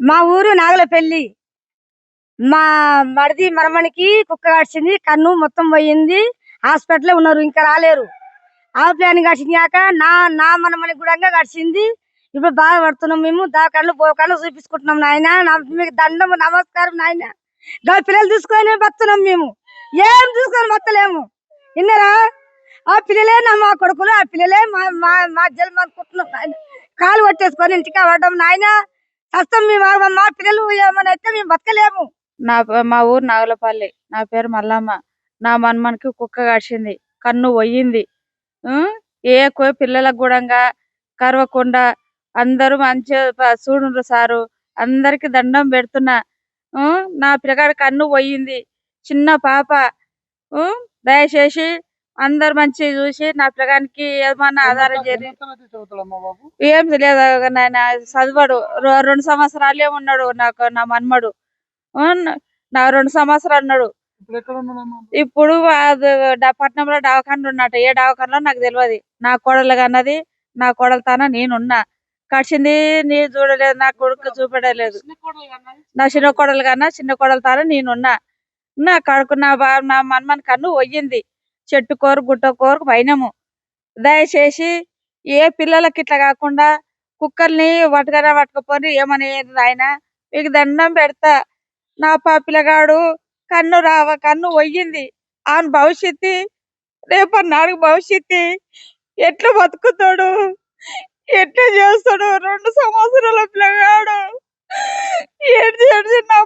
మా ఊరు నాగలపల్లి. మా మడిది మరమణికి కుక్క కడిచింది కన్ను మొత్తం పోయింది హాస్పిటల్ ఉన్నారు ఇంకా రాలేరు. ఆ ప్లాన్ నా నా మనమని కూడా గడిచింది ఇప్పుడు బాధపడుతున్నాం మేము దాకాళ్ళు పోకాళ్ళు చూపించుకుంటున్నాం నాయన నా- మీకు దండం నమస్కారం నాయన. పిల్లలు తీసుకొని బతున్నాం మేము. ఏం తీసుకొని బతలేము విన్నారా? ఆ పిల్లలే నా మా కొడుకులు ఆ పిల్లలే మా మా మా జన్మ అనుకుంటున్నాం నాయన. కాలు కొట్టేసుకొని ఇంటికి అవ్వడం నాయన. కష్టం మేము మా- పిల్లలు ఏమైనా అయితే మేము బతకలేము. నా మా ఊరు నాగలపల్లి. నా పేరు మల్లమ్మ. నా మన్మనికి కుక్క కాసింది. కన్ను పోయింది ఏ కో- పిల్లలకు కూడా కరవకుండా అందరూ మంచిగా చూడుండ్రు సారు. అందరికి దండం పెడుతున్నా. నా పిల్లగాడి కన్ను పోయింది చిన్న పాప. దయచేసి అందరు మంచిగా చూసి నా పిల్లగానికి ఏమన్నా ఆధారం చేరి ఏం తెలియదు నాయన చదవడు. రెండు సంవత్సరాలే ఉన్నాడు నాకు నా మన్మడు. నా రెండు సంవత్సరాలు ఉన్నాడు. ఇప్పుడు పట్నంలో దవాఖాన ఉన్నట్టు ఏ దవాఖానలో నాకు తెలియదు. నా కోడలు అన్నది నా కోడలు తాన నేనున్నా. కడిచింది నీ చూడలేదు నా కొడుకు చూపెట్టలేదు. నా చిన్న కోడలు కన్నా చిన్న కోడలు తాన నేనున్నా. నా కడుకు నా బా నా మన్మన్ కన్ను పోయింది చెట్టు కోరు గుట్ట కోరు పైనము దయచేసి ఏ పిల్లలకి ఇట్లా కాకుండా కుక్కర్ని పట్టుకరా పట్టుకపోయి ఏమని ఆయన మీకు దండం పెడతా. నా పా పిల్లగాడు కన్ను రావ కన్ను పోయింది ఆయన భవిష్యత్తు రేపు నాడు భవిష్యత్తు. ఎట్లా బతుకుతాడు? ఎట్లా చేస్తాడు? రెండు సంవత్సరాల పిల్లగాడు. ఏడ్చి ఏడ్చి నా